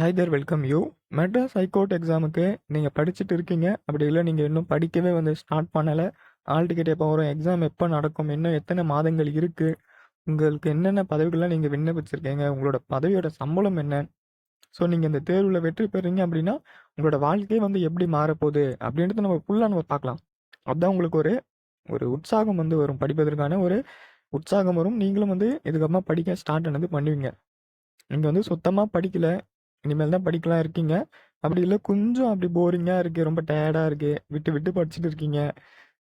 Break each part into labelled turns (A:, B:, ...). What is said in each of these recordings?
A: Hi there welcome you Madras high court எக்ஸாமுக்கு நீங்கள் படிச்சுட்டு இருக்கீங்க. அப்படி இல்லை நீங்கள் இன்னும் படிக்கவே வந்து ஸ்டார்ட் பண்ணலை. ஆல் டிக்கெட் எப்போ வரும். எக்ஸாம் எப்போ நடக்கும்? இன்னும் எத்தனை மாதங்கள் இருக்குது உங்களுக்கு என்னென்ன பதவிகள்லாம் நீங்கள் விண்ணப்பிச்சிருக்கீங்க? உங்களோட பதவியோட சம்பளம் என்ன? ஸோ நீங்கள் இந்த தேர்வில் வெற்றி பெறீங்க அப்படின்னா உங்களோட வாழ்க்கையே வந்து எப்படி மாறப்போகுது? அப்படின்றத நம்ம ஃபுல்லாக நம்ம பார்க்கலாம். அதுதான் உங்களுக்கு ஒரு ஒரு உற்சாகம் வந்து வரும். படிப்பதற்கான ஒரு உற்சாகம் வரும். நீங்களும் வந்து இதுக்கப்புறமா படிக்க ஸ்டார்ட் ஆனது பண்ணுவீங்க. நீங்கள் வந்து சுத்தமாக படிக்கலை. இனிமேல் தான் படிக்கலாம் இருக்கீங்க. அப்படி இல்லை கொஞ்சம் அப்படி போரிங்காக இருக்குது ரொம்ப டயர்டாக இருக்குது விட்டு விட்டு படிச்சுட்டு இருக்கீங்க.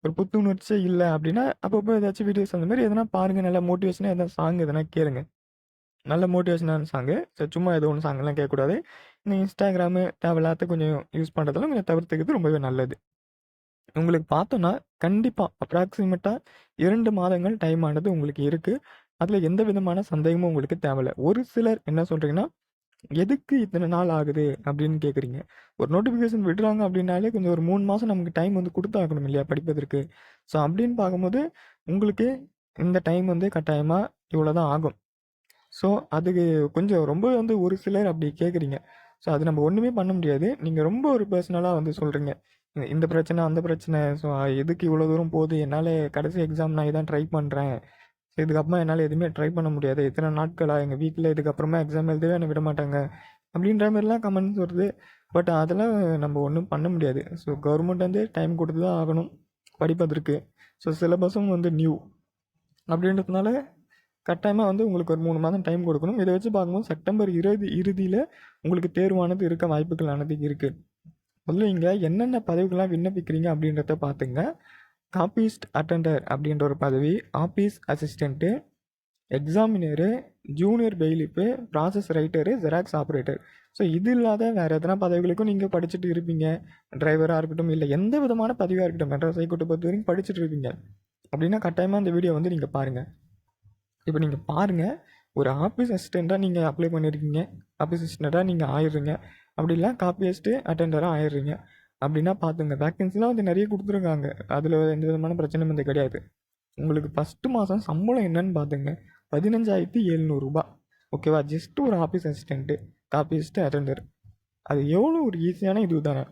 A: ஒரு புத்துணர்ச்சி இல்லை அப்படின்னா அப்பப்போ ஏதாச்சும் வீடியோஸ் அந்த மாதிரி எதனா பாருங்கள் நல்ல மோட்டிவேஷனாக எதனா சாங் எதனா கேளுங்க. நல்ல மோட்டிவேஷனான சாங்கு ஸோ சும்மா ஏதோ ஒன்று சாங்கெல்லாம் கேட்கக்கூடாது. இந்த இன்ஸ்டாகிராமு தேவையில்லாத கொஞ்சம் யூஸ் பண்ணுறதெல்லாம் கொஞ்சம் தவிர்த்துக்கிறது ரொம்பவே நல்லது. உங்களுக்கு பார்த்தோன்னா கண்டிப்பாக அப்ராக்சிமேட்டாக இரண்டு மாதங்கள் டைம் ஆனது உங்களுக்கு இருக்குது அதில் எந்த விதமான சந்தேகமும் உங்களுக்கு தேவையில்லை. ஒரு சிலர் என்ன சொல்கிறீங்கன்னா எதுக்கு இத்தனை நாள் ஆகுது அப்படின்னு கேட்குறீங்க ஒரு நோட்டிஃபிகேஷன் விடுறாங்க அப்படின்னாலே கொஞ்சம் ஒரு மூணு மாதம் நமக்கு டைம் வந்து கொடுத்தாக்கணும் இல்லையா படிப்பதற்கு. ஸோ அப்படின்னு பார்க்கும்போது உங்களுக்கு இந்த டைம் வந்து கட்டாயமாக இவ்வளோ தான் ஆகும். ஸோ அதுக்கு கொஞ்சம் ரொம்ப வந்து ஒரு சிலர் அப்படி கேட்குறீங்க ஸோ அது நம்ம ஒன்றுமே பண்ண முடியாது. நீங்கள் ரொம்ப ஒரு பர்சனலாக வந்து சொல்கிறீங்க இந்த பிரச்சனை அந்த பிரச்சனை. ஸோ எதுக்கு இவ்வளோ தூரம் போகுது? என்னால் கடைசி எக்ஸாம் நான் இதான் ட்ரை பண்ணுறேன் ஸோ இதுக்கப்புறமா என்னால் எதுவுமே ட்ரை பண்ண முடியாது. இத்தனை நாட்களாக எங்கள் வீட்டில் இதுக்கப்புறமா எக்ஸாம் எழுதவே என்னை விட மாட்டாங்க. அப்படின்ற மாதிரிலாம் கமெண்ட்ஸ் வருது. பட் அதெல்லாம் நம்ம ஒன்றும் பண்ண முடியாது. ஸோ கவர்மெண்ட் வந்து டைம் கொடுத்து தான் ஆகணும் படிப்பதற்கு ஸோ சிலபஸும் வந்து நியூ அப்படின்றதுனால கட்டாயமாக வந்து உங்களுக்கு ஒரு மூணு மாதம் டைம் கொடுக்கணும். இதை வச்சு பார்க்கும்போது செப்டம்பர் இறுதி இறுதியில் உங்களுக்கு தேர்வானது இருக்க வாய்ப்புகள் ஆனது இருக்குது முதல்ல இங்கே என்னென்ன பதவிகள்லாம் விண்ணப்பிக்கிறீங்க அப்படின்றத பார்த்துங்க. காப்பீஸ்ட் அட்டெண்டர் அப்படின்ற ஒரு பதவி office assistant examiner junior bailiff process writer Xerox operator so இது இல்லாத வேறு எதனா பதவிகளுக்கும் நீங்கள் படிச்சுட்டு இருப்பீங்க. டிரைவராக இருக்கட்டும் இல்லை எந்த விதமான பதவியாக இருக்கட்டும் மெட்ராஸ் ஹைகோர்ட்டை பொறுத்த வரைக்கும் படிச்சுட்டு இருப்பீங்க. அப்படின்னா கட்டாயமாக இந்த வீடியோ வந்து நீங்கள் பாருங்கள் இப்போ நீங்கள் பாருங்கள் ஒரு ஆஃபீஸ் அசிஸ்டண்ட்டாக நீங்கள் அப்ளை பண்ணியிருக்கீங்க ஆஃபீஸ் அசிஸ்டண்ட்டாக நீங்கள் ஆயிடுறீங்க. அப்படி இல்லை காப்பியஸ்ட்டு அட்டெண்டராக ஆயிடுறீங்க. அப்படின்னா பார்த்துங்க வேக்கன்சிலாம் வந்து நிறைய கொடுத்துருக்காங்க. அதில் எந்த விதமான பிரச்சனையும் வந்து கிடையாது. உங்களுக்கு ஃபஸ்ட்டு மாதம் சம்பளம் என்னன்னு பார்த்துங்க பதினஞ்சாயிரத்தி எழுநூறுபா ஓகேவா ஜஸ்ட் ஒரு ஆஃபீஸ் அசிஸ்டண்ட்டு காப்பிஸ்ட்டு அட்டண்டர் அது எவ்வளோ ஒரு ஈஸியான இது தானே.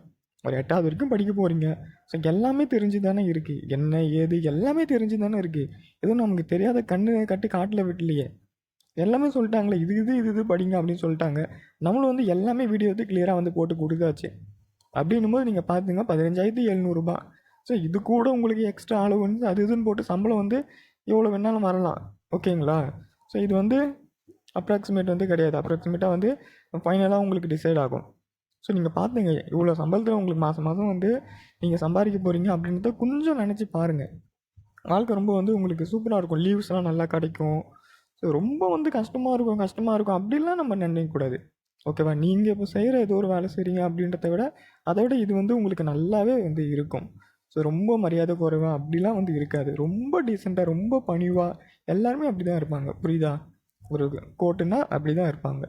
A: ஒரு எட்டாவது வரைக்கும் படிக்க போகிறீங்க ஸோ எல்லாமே தெரிஞ்சு தானே இருக்குது என்ன ஏது எல்லாமே தெரிஞ்சு தானே இருக்குது எதுவும் நமக்கு தெரியாத கண்ணு கட்டி காட்டில் விட்டுலையே எல்லாமே சொல்லிட்டாங்களே. இது இது இது இது படிங்க அப்படின்னு சொல்லிட்டாங்க. நம்மளும் வந்து எல்லாமே வீடியோ வந்து கிளியராக வந்து போட்டு கொடுத்தாச்சு. அப்படின்னும் போது நீங்கள் பார்த்துங்க பதினஞ்சாயிரத்தி எழுநூறுபா. ஸோ இது கூட உங்களுக்கு எக்ஸ்ட்ரா அலவன்ஸ் அது இதுன்னு போட்டு சம்பளம் வந்து எவ்வளோ வேணாலும் வரலாம். ஓகேங்களா? ஸோ இது வந்து அப்ராக்சிமேட் வந்து கிடையாது. அப்ராக்சிமேட்டாக வந்து ஃபைனலாக உங்களுக்கு டிசைட் ஆகும். ஸோ நீங்கள் பார்த்துங்க இவ்வளோ சம்பளத்தில் உங்களுக்கு மாதம் மாதம் வந்து நீங்கள் சம்பாதிக்க போகிறீங்க அப்படின்றத கொஞ்சம் நினச்சி பாருங்கள் வாழ்க்கை ரொம்ப வந்து உங்களுக்கு சூப்பராக இருக்கும். லீவ்ஸ்லாம் நல்லா கிடைக்கும். ஸோ ரொம்ப வந்து கஷ்டமாக இருக்கும் கஷ்டமாக இருக்கும். அப்படிலாம் நம்ம நினைக்கக்கூடாது ஓகேவா? நீங்கள் இப்போ செய்கிற ஏதோ ஒரு வேலை செய்கிறீங்க அப்படின்றத விட அதை விட இது வந்து உங்களுக்கு நல்லாவே வந்து இருக்கும். ஸோ ரொம்ப மரியாதை குறைவா அப்படிலாம் வந்து இருக்காது. ரொம்ப டீசெண்டாக ரொம்ப பணிவாக எல்லாருமே அப்படி தான் இருப்பாங்க. புரியுதா? ஒரு கோட்டுன்னா அப்படி தான் இருப்பாங்க.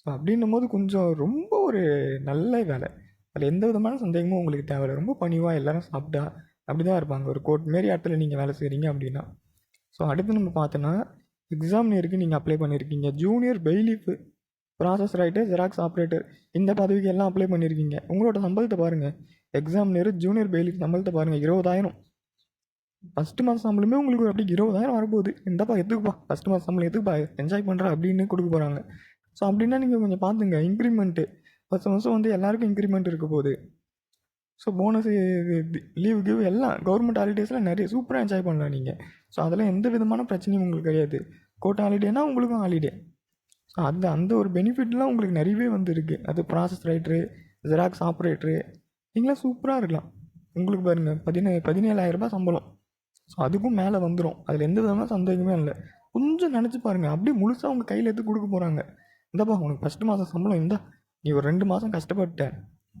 A: ஸோ அப்படின்னும் போது கொஞ்சம் ரொம்ப ஒரு நல்ல வேலை. அதில் எந்த விதமான சந்தேகமும் உங்களுக்கு தேவையில்லை. ரொம்ப பணிவாக எல்லோரும் சாப்பிட்டா அப்படி தான் இருப்பாங்க. ஒரு கோட் மாரி இடத்துல நீங்கள் வேலை செய்கிறீங்க அப்படின்னா. ஸோ அடுத்து நம்ம பார்த்தோன்னா எக்ஸாம் எக்ஸாமினருக்கு நீங்கள் அப்ளை பண்ணியிருக்கீங்க junior bailiff process writer Xerox operator இந்த பதவிக்கு எல்லாம் அப்ளை பண்ணியிருக்கீங்க உங்களோட சம்பளத்தை பாருங்கள் எக்ஸாமினர் ஜூனியர் பெயிலுக்கு சம்பளத்தை பாருங்கள் இருபதாயிரம். ஃபஸ்ட்டு மாதம் சம்பளமே உங்களுக்கு அப்படி இருபதாயிரம் வரப்போகுது. இந்தப்பா எதுக்குப்பா? ஃபஸ்ட்டு மாதம் சம்பளம் எதுக்குப்பா? என்ஜாய் பண்ணுற அப்படின்னு கொடுக்க போகிறாங்க ஸோ அப்படின்னா நீங்கள் கொஞ்சம் பார்த்துங்க இன்க்ரிமெண்ட்டு ஃபஸ்ட் வருஷம் வந்து எல்லாருக்கும் இன்க்ரிமெண்ட் இருக்க போகுது. ஸோ போனஸ் லீவ் கிவ் எல்லாம் கவர்மெண்ட் ஹாலிடேஸில் நிறைய சூப்பராக என்ஜாய் பண்ணலாம் நீங்கள் ஸோ அதெல்லாம் எந்த விதமான பிரச்சனையும் உங்களுக்கு கிடையாது. கோட்டை ஹாலிடேனா உங்களுக்கும் ஹாலிடே ஸோ அந்த அந்த ஒரு பெனிஃபிட்லாம் உங்களுக்கு நிறையவே வந்துருக்கு. அது ப்ராசஸ் ரைட்ரு ஜெராக்ஸ் ஆப்ரேட்ரு நீங்களாம் சூப்பராக இருக்கலாம். உங்களுக்கு பாருங்கள் பதினே பதினேழாயிரரூபா சம்பளம். ஸோ அதுக்கும் மேலே வந்துடும் அதில் எந்த விதமான சந்தேகமே இல்லை. கொஞ்சம் நினச்சி பாருங்கள் அப்படியே முழுசாக உங்கள் கையில் எடுத்து கொடுக்க போகிறாங்க இந்தாப்பா உனக்கு ஃபஸ்ட்டு மாதம் சம்பளம் இந்தா. நீ ஒரு ரெண்டு மாதம் கஷ்டப்பட்டேன்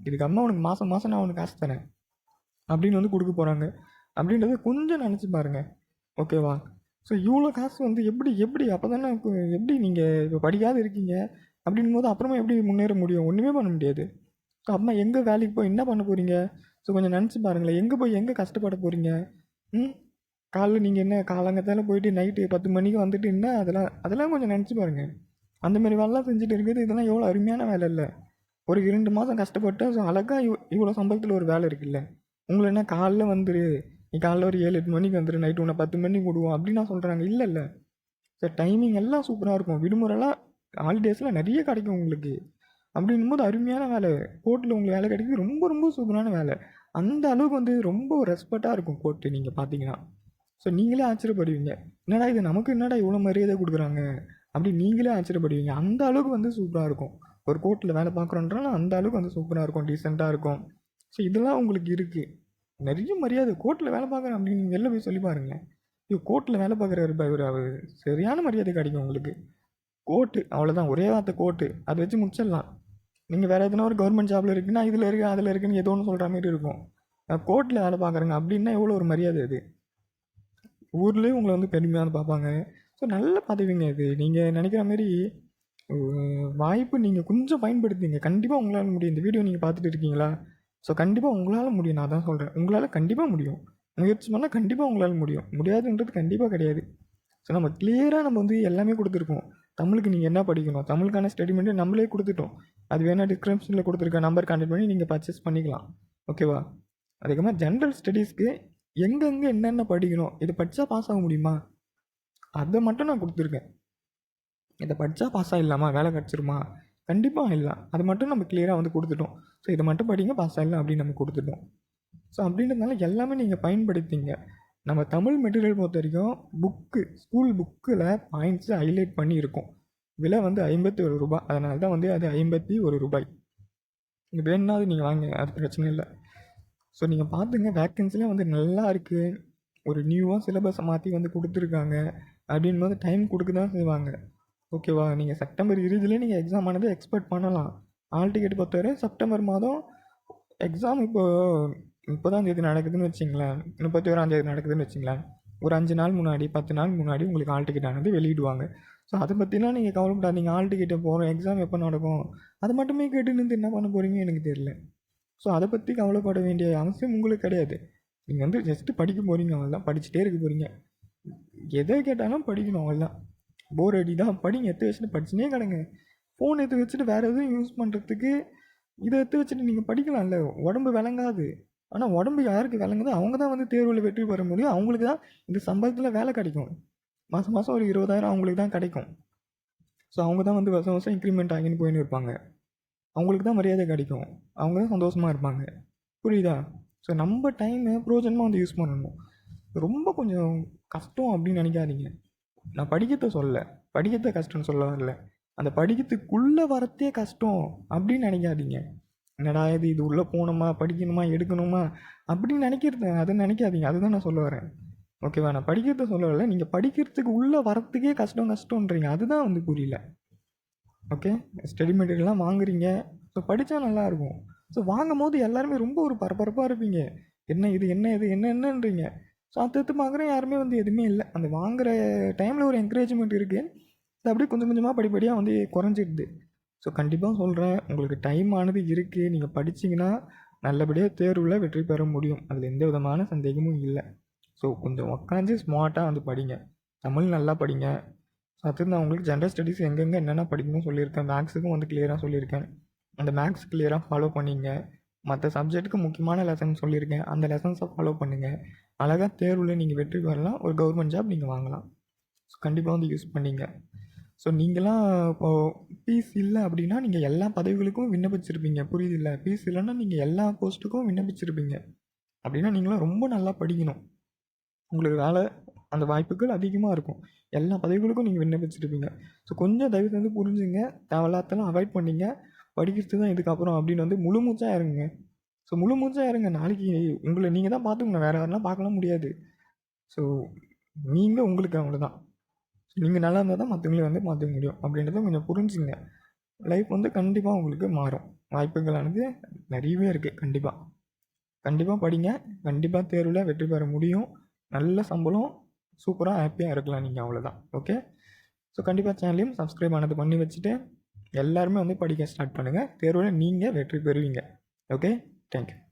A: இதுக்கு அம்மா உனக்கு மாதம் மாதம் நான் உனக்கு காசு தரேன். அப்படின்னு வந்து கொடுக்க போகிறாங்க அப்படின்றத கொஞ்சம் நினச்சி பாருங்கள் ஓகேவா ஸோ இவ்வளோ காசு வந்து எப்படி எப்படி? அப்போ தானே எப்படி நீங்கள் இப்போ படிக்காத இருக்கீங்க? அப்படின் போது அப்புறமா எப்படி முன்னேற முடியும்? ஒன்றுமே பண்ண முடியாது. ஸோ அம்மா எங்கே வேலைக்கு போய் என்ன பண்ண போகிறீங்க ஸோ கொஞ்சம் நினச்சி பாருங்களேன். எங்கே போய் எங்கே கஷ்டப்பட போகிறீங்க ம்? காலைல நீங்கள் என்ன காலங்கத்தால் போயிட்டு நைட்டு பத்து மணிக்கு வந்துட்டு என்ன அதெல்லாம் அதெல்லாம் கொஞ்சம் நினச்சி பாருங்கள் அந்த மாதிரி வேலைலாம் செஞ்சுட்டு இருக்குது இதெல்லாம் எவ்வளோ அருமையான வேலை இல்லை. ஒரு இரண்டு மாதம் கஷ்டப்பட்டு ஸோ அழகாக இவ் இவ்வளோ சம்பளத்தில் ஒரு வேலை இருக்குல்ல. உங்களை என்ன காலைல வந்துரு நீ காலைல ஒரு ஏழு எட்டு மணிக்கு வந்துடு நைட்டு உன்னை பத்து மணிக்கு விடுவோம் அப்படின்னு சொல்கிறாங்க இல்லை இல்லை. சார் டைமிங் எல்லாம் சூப்பராக இருக்கும். விடுமுறைலாம் ஹாலிடேஸில் நிறைய கிடைக்கும் உங்களுக்கு. அப்படின்னும் போது அருமையான வேலை. கோர்ட்டில் உங்களுக்கு வேலை கிடைக்குது. ரொம்ப ரொம்ப சூப்பரான வேலை. அந்த அளவுக்கு வந்து ரொம்ப ரெஸ்பெக்டாக இருக்கும் கோர்ட்டு நீங்கள் பார்த்தீங்கன்னா. ஸோ நீங்களே ஆச்சரியப்படுவீங்க. என்னடா இது? நமக்கு என்னடா இவ்வளோ மரியாதை கொடுக்குறாங்க? அப்படி நீங்களே ஆச்சரியப்படுவீங்க. அந்த அளவுக்கு வந்து சூப்பராக இருக்கும். ஒரு கோர்ட்டில் வேலை பார்க்குறோன்றாலும் அந்த அளவுக்கு வந்து சூப்பராக இருக்கும். டீசெண்டாக இருக்கும். ஸோ இதெல்லாம் உங்களுக்கு இருக்குது நிறைய மரியாதை கோர்ட்டில் வேலை பார்க்குறேன் அப்படின்னு நீங்கள் வெளில போய் சொல்லி பாருங்களேன் இது கோர்ட்டில் வேலை பார்க்குறாரு இவர் அவர் சரியான மரியாதை கிடைக்கும் உங்களுக்கு. கோர்ட்டு அவ்வளோதான் ஒரே வார்த்தை கோர்ட்டு அதை வச்சு முடிச்சிடலாம். நீங்கள் வேறு எதுனா ஒரு கவர்மெண்ட் ஜாபில் இருக்குன்னா இதில் இருக்குது அதில் இருக்குன்னு ஏதோ ஒன்று சொல்கிற மாதிரி இருக்கும். கோர்ட்டில் வேலை பார்க்குறேங்க அப்படின்னா எவ்வளோ ஒரு மரியாதை அது? ஊர்லேயும் உங்களை வந்து பெருமையாக பார்ப்பாங்க. ஸோ நல்ல பதவிங்க இது. நீங்கள் நினைக்கிற மாதிரி வாய்ப்பு நீங்கள் கொஞ்சம் பயன்படுத்திங்க. கண்டிப்பாக உங்களால் முடியும். இந்த வீடியோ நீங்கள் பார்த்துட்டு இருக்கீங்களா? ஸோ கண்டிப்பாக உங்களால் முடியும். நான் தான் சொல்கிறேன் உங்களால் கண்டிப்பாக முடியும். முயற்சி பண்ணால் கண்டிப்பாக உங்களால் முடியும். முடியாதுன்றது கண்டிப்பாக கிடையாது. ஸோ நம்ம கிளியராக நம்ம வந்து எல்லாமே கொடுத்துருக்கோம். தமிழுக்கு நீங்கள் என்ன படிக்கணும்? தமிழுக்கான ஸ்டடிமெண்ட்டு நம்மளே கொடுத்துட்டோம். அது வேணால் டிஸ்கிரிப்ஷனில் கொடுத்துருக்க நம்பர் கான்டெக்ட் பண்ணி நீங்கள் பர்ச்சேஸ் பண்ணிக்கலாம். ஓகேவா அதுக்கப்புறமா ஜென்ரல் ஸ்டடீஸ்க்கு எங்கெங்கே என்னென்ன படிக்கணும்? இதை படித்தா பாஸ் ஆக முடியுமா? அதை மட்டும் நான் கொடுத்துருக்கேன். இதை படித்தா பாஸ் ஆகிடலாமா வேலை கிடச்சிருமா? கண்டிப்பாக ஆயிடலாம் அது மட்டும் நம்ம கிளியராக வந்து கொடுத்துட்டோம். ஸோ இதை மட்டும் படிங்க பாஸ் ஆகிடலாம் அப்படின்னு நம்ம கொடுத்துட்டோம். ஸோ அப்படின்றதுனால எல்லாமே நீங்கள் பயன்படுத்திங்க. நம்ம தமிழ் மெட்டீரியல் பொறுத்த வரைக்கும் புக்கு ஸ்கூல் புக்கில் பாயிண்ட்ஸு ஹைலைட் பண்ணியிருக்கோம். விலை வந்து ஐம்பத்தி ஒரு ரூபாய். அதனால தான் வந்து அது ஐம்பத்தி ஒரு ரூபாய். நீங்கள் வேணுன்னா அது நீங்கள் வாங்க அது பிரச்சனை இல்லை. ஸோ நீங்கள் பார்த்துங்க வேக்கன்சிலாம் வந்து நல்லா இருக்குது ஒரு நியூவாக சிலபஸை மாற்றி வந்து கொடுத்துருக்காங்க. அப்படின் போது டைம் கொடுக்க தான் செய்வாங்க. ஓகேவா? நீங்கள் செப்டம்பர் இறுதியிலே நீங்கள் எக்ஸாம் ஆனது எக்ஸ்பெக்ட் பண்ணலாம். ஆல் டிக்கெட் பொறுத்தவரை செப்டம்பர் மாதம் எக்ஸாம் இப்போ முப்பதாம் தேதி நடக்குதுன்னு வச்சிங்களேன். முப்பத்தி ஓராம் தேதி நடக்குதுன்னு வச்சிங்களேன். ஒரு அஞ்சு நாள் முன்னாடி பத்து நாள் முன்னாடி உங்களுக்கு ஆல் டிக்கெட் ஆனது வெளியிடுவாங்க. ஸோ அதை பற்றிலாம் நீங்கள் கவலைப்படாதீங்க ஆல் டிக்கெட்டை போகிறோம் எக்ஸாம் எப்போ நடக்கும்? அது மட்டுமே கேட்டு நின்று என்ன பண்ண போகிறீங்க எனக்கு தெரியல. ஸோ அதை பற்றி கவலைப்பட வேண்டிய அவசியம் உங்களுக்கு கிடையாது. நீங்கள் வந்து ஜஸ்ட்டு படிக்க போகிறீங்க அவ்வளோதான் படிச்சுட்டே இருக்க போகிறீங்க எதை கேட்டாலும் படிக்கணும் அவ்வளோதான் போர் அடி தான் படிங்க எடுத்து வச்சுட்டு படிச்சுனே கிடங்க. ஃபோன் எடுத்து வச்சுட்டு வேறு எதுவும் யூஸ் பண்ணுறதுக்கு இதை எடுத்து வச்சுட்டு நீங்கள் படிக்கலாம்ல உடம்பு விளங்காது. ஆனால் உடம்பு யாருக்கு விளங்குதோ அவங்க தான் வந்து தேர்வில் வெற்றி பெற முடியும். அவங்களுக்கு தான் இந்த சம்பளத்தில் வேலை கிடைக்கும். மாதம் மாதம் ஒரு இருபதாயிரம் அவங்களுக்கு தான் கிடைக்கும். ஸோ அவங்க தான் வந்து வருஷம் வருஷம் இன்க்ரிமெண்ட் ஆகின்னு போயின்னு இருப்பாங்க. அவங்களுக்கு தான் மரியாதை கிடைக்கும். அவங்க தான் சந்தோஷமாக இருப்பாங்க. புரியுதா? ஸோ நம்ம டைமை ப்ரோஜனமாக வந்து யூஸ் பண்ணணும். ரொம்ப கொஞ்சம் கஷ்டம் அப்படின்னு நினைக்காதீங்க. நான் படிக்கிறத சொல்ல படிக்கிறத கஷ்டம்னு சொல்ல வரல அந்த படிக்கிறதுக்குள்ளே வரத்தே கஷ்டம் அப்படின்னு நினைக்காதீங்க. என்னடா இது இது உள்ளே போகணுமா படிக்கணுமா எடுக்கணுமா அப்படின்னு நினைக்கிறது அதை நினைக்காதீங்க. அதுதான் நான் சொல்ல வரேன். ஓகேவா நான் படிக்கிறத சொல்ல வரல நீங்கள் படிக்கிறதுக்கு உள்ளே வரத்துக்கே கஷ்டம் கஷ்டம்ன்றீங்க. அதுதான் வந்து புரியல. ஓகே ஸ்டடி மெட்டீரியல்லாம் வாங்குறீங்க. ஸோ படித்தா நல்லாயிருக்கும் ஸோ வாங்கும் போது எல்லாருமே ரொம்ப ஒரு பரபரப்பாக இருப்பீங்க. என்ன இது என்ன இது என்ன என்னன்றீங்க. ஸோ அடுத்து பார்க்குறேன் யாருமே வந்து எதுவுமே இல்லை. அந்த வாங்குகிற டைமில் ஒரு என்கரேஜ்மெண்ட் இருக்குது அது அப்படியே கொஞ்சம் கொஞ்சமாக படிப்படியாக வந்து குறைஞ்சிடுது. ஸோ கண்டிப்பாக சொல்கிறேன் உங்களுக்கு டைம் ஆனது இருக்குது நீங்கள் படிச்சிங்கன்னா நல்லபடியாக தேர்வில் வெற்றி பெற முடியும். அதில் எந்த விதமான சந்தேகமும் இல்லை. ஸோ கொஞ்சம் உக்காந்து ஸ்மார்ட்டாக வந்து படிங்க. தமிழ் நல்லா படிங்க. அடுத்து நான் உங்களுக்கு ஜென்ரல் ஸ்டடீஸ் எங்கெங்கே என்னென்ன படிக்கணும்னு சொல்லியிருக்கேன். மேக்ஸுக்கும் வந்து கிளியராக சொல்லியிருக்கேன். அந்த மேக்ஸ் கிளியராக ஃபாலோ பண்ணிங்க. மற்ற சப்ஜெக்ட்டுக்கு முக்கியமான லெசன் சொல்லியிருக்கேன். அந்த லெசன்ஸை ஃபாலோ பண்ணுங்கள் அழகாக தேர்வில் நீங்கள் வெற்றி பெறலாம் ஒரு கவர்மெண்ட் ஜாப் நீங்கள் வாங்கலாம். ஸோ கண்டிப்பாக வந்து யூஸ் பண்ணிங்க. ஸோ நீங்களாம் இப்போது பீஸ் இல்லை அப்படின்னா நீங்கள் எல்லா பதவிகளுக்கும் விண்ணப்பிச்சிருப்பீங்க. புரியுது இல்லை பீஸ் இல்லைன்னா நீங்கள் எல்லா போஸ்ட்டுக்கும் விண்ணப்பிச்சிருப்பீங்க. அப்படின்னா நீங்களாம் ரொம்ப நல்லா படிக்கணும். உங்களுக்கு வேலை அந்த வாய்ப்புகள் அதிகமாக இருக்கும். எல்லா பதவிகளுக்கும் நீங்கள் விண்ணப்பிச்சிருப்பீங்க. ஸோ கொஞ்சம் தயவு செஞ்சு புரிஞ்சுங்க. தேவையில்லாதெல்லாம் அவாய்ட் பண்ணிங்க. படிக்கிறது தான் இதுக்கப்புறம் அப்படின்னு வந்து முழு மூச்சாக இறங்குங்க. ஸோ முழு மூச்சாக இருங்க. நாளைக்கு உங்களை நீங்கள் தான் பார்த்துக்கணும். வேறு யாரெல்லாம் பார்க்கலாம் முடியாது. ஸோ நீங்கள் உங்களுக்கு அவ்வளோதான் நீங்கள் நல்லா இருந்தால் தான் மற்றவங்களே வந்து பார்த்துக்க முடியும். அப்படின்றத கொஞ்சம் புரிஞ்சுங்க. லைஃப் வந்து கண்டிப்பாக உங்களுக்கு மாறும். வாய்ப்புகளானது நிறையவே இருக்குது கண்டிப்பாக கண்டிப்பாக படிங்க. கண்டிப்பாக தேர்வில் வெற்றி பெற முடியும். நல்ல சம்பளம். சூப்பராக ஹாப்பியாக இருக்கலாம் நீங்கள் அவ்வளோதான் ஓகே ஸோ கண்டிப்பாக சேனலையும் சப்ஸ்கிரைப் ஆனது பண்ணி வச்சுட்டு எல்லாருமே வந்து படிக்க ஸ்டார்ட் பண்ணுங்கள் தேர்வில் நீங்கள் வெற்றி பெறுவீங்க. Okay Thank you.